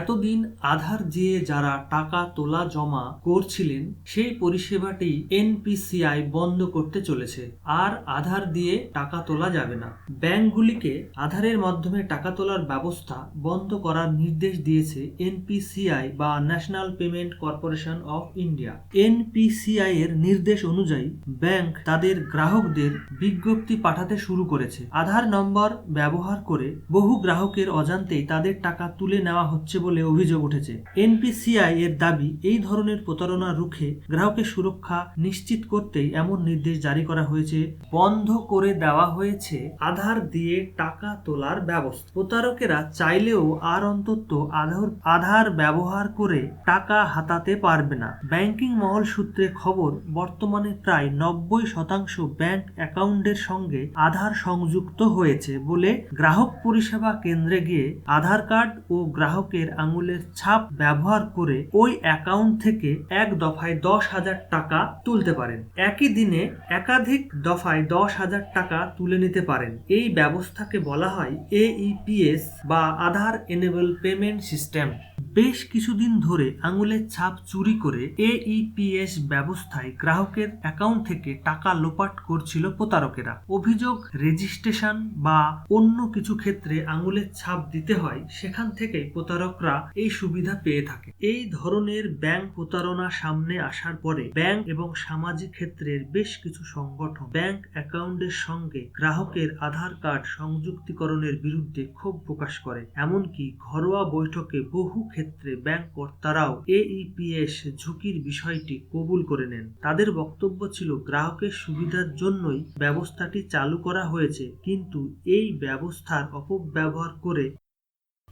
এতদিন আধার দিয়ে যারা টাকা তোলা জমা করছিলেন, সেই পরিষেবাটি এনপিসিআই বন্ধ করতে চলেছে। আর আধার দিয়ে টাকা তোলা যাবে না। ব্যাংকগুলিকে আধারের মাধ্যমে টাকা তোলার ব্যবস্থা বন্ধ করার নির্দেশ দিয়েছে এনপিসিআই বা national payment corporation of India. NPCI এর নির্দেশ অনুযায়ী ব্যাংক তাদের গ্রাহকদের বিজ্ঞপ্তি পাঠাতে শুরু করেছে। আধার নম্বর ব্যবহার করে বহু গ্রাহকের অজান্তেই তাদের টাকা তুলে নেওয়া হচ্ছে বলে অভিযোগ উঠেছে। এনপিসিআই এর দাবি, এই ধরনের প্রতারণা রুখে গ্রাহকের সুরক্ষা নিশ্চিত করতেই এমন নির্দেশ জারি করা হয়েছে। বন্ধ করে দেওয়া হয়েছে আধার দিয়ে টাকা তোলার ব্যবস্থা। প্রতারকেরা চাইলেও আর অন্তত আধার আধার ব্যবহার করে টাকা হাতাতে পারবে না। ব্যাংকিং মহল সূত্রে খবর, বর্তমানে প্রায় নব্বই শতাংশ ব্যাংক অ্যাকাউন্টের সঙ্গে আধার সংযুক্ত হয়েছে বলে গ্রাহক পরিষেবা কেন্দ্রে গিয়ে আধার কার্ড ও গ্রাহকের আঙুলের ছাপ ব্যবহার করে ওই অ্যাকাউন্ট থেকে এক দফায় দশ হাজার টাকা তুলতে পারেন। একই দিনে একাধিক দফায় দশ হাজার টাকা তুলে নিতে পারেন। এই ব্যবস্থাকে বলা হয় এইপিএস বা আধার এনেবল পেমেন্ট সিস্টেম বেশ কিছুদিন ধরে আঙুলের ছাপ চুরি করে এইপিএস ব্যবস্থায় গ্রাহকের অ্যাকাউন্ট থেকে টাকা লোপাট করছিল প্রতারকেরা। অভিযোগ, রেজিস্ট্রেশন বা অন্য কিছু ক্ষেত্রে আঙুলের ছাপ দিতে হয়, সেখান থেকেই প্রতারকরা এই সুবিধা পেয়ে থাকে। এই ধরনের ব্যাংক প্রতারণা সামনে আসার পরে ব্যাংক এবং সামাজিক ক্ষেত্রের বেশ কিছু সংগঠন ব্যাংক অ্যাকাউন্টের সঙ্গে গ্রাহকের আধার কার্ড সংযুক্তিকরণের বিরুদ্ধে ক্ষোভ প্রকাশ করে। এমনকি ঘরোয়া বৈঠকে বহু ক্ষেত্রে ব্যাংক কর্তারাও এইপিএস ঝুঁকির বিষয়টি কবুল করে নেন। তাদের বক্তব্য ছিল, গ্রাহকের সুবিধার জন্যই ব্যবস্থাটি চালু করা হয়েছে, কিন্তু এই ব্যবস্থার অপব্যবহার করে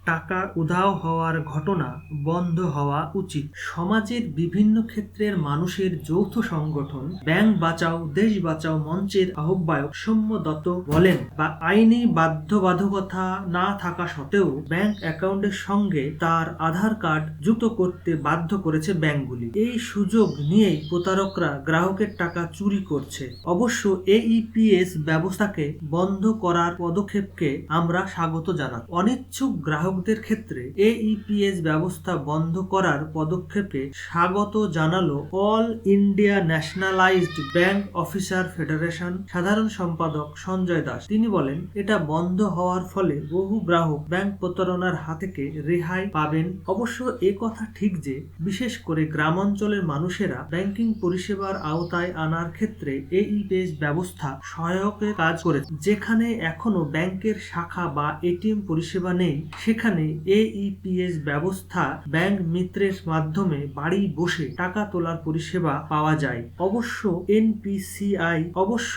টাকা উধাও হওয়ার ঘটনা বন্ধ হওয়া উচিত। সমাজের বিভিন্ন ক্ষেত্রের মানুষের যৌথ সংগঠন, ব্যাংক বাঁচাও, দেশ বাঁচাও মঞ্চের আহ্বায়ক সৌম্য দত্ত বলেন, বা আইনি বাধ্যবাধকতা না থাকা সত্ত্বেও ব্যাংক অ্যাকাউন্টের সঙ্গে তার আধার কার্ড যুক্ত করতে বাধ্য করেছে ব্যাংকগুলি। এই সুযোগ নিয়েই প্রতারকরা গ্রাহকের টাকা চুরি করছে। অবশ্য এইপিএস ব্যবস্থাকে বন্ধ করার পদক্ষেপকে আমরা স্বাগত জানাই। অনিচ্ছুক গ্রাহকদের ক্ষেত্রে এইপিএস ব্যবস্থা বন্ধ করার পদক্ষেপে স্বাগত জানালো all India nationalised bank officer federation সাধারণ সম্পাদক সঞ্জয় দাস। তিনি বলেন, এটা বন্ধ হওয়ার ফলে বহু গ্রাহক ব্যাংক প্রতারণার হাত থেকে রেহাই পাবেন। অবশ্য এ কথা ঠিক যে, বিশেষ করে গ্রামাঞ্চলের মানুষেরা ব্যাংকিং পরিষেবার আওতায় আনার ক্ষেত্রে এইপিএস ব্যবস্থা সহায়কের কাজ করে যেখানে এখনও ব্যাংকের শাখা বা এটিএম পরিষেবা নেই সেখানে এইপিএস ব্যবস্থা ব্যাংক মিত্রের মাধ্যমে বাড়ি বসে টাকা তোলার পরিষেবা পাওয়া যায়। অবশ্য এনপিসিআই অবশ্য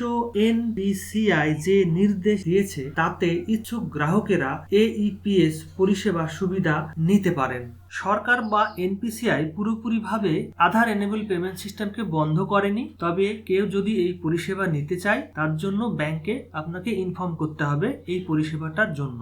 এনপিসিআই যে নির্দেশ দিয়েছে, তাতে ইচ্ছুক গ্রাহকেরা এইপিএস পরিষেবা সুবিধা নিতে পারেন। সরকার বা এনপিসিআই পুরোপুরিভাবে আধার এনেবল পেমেন্ট সিস্টেমকে বন্ধ করেনি, তবে কেউ যদি এই পরিষেবা নিতে চায়, তার জন্য ব্যাংকে আপনাকে ইনফর্ম করতে হবে এই পরিষেবাটার জন্য।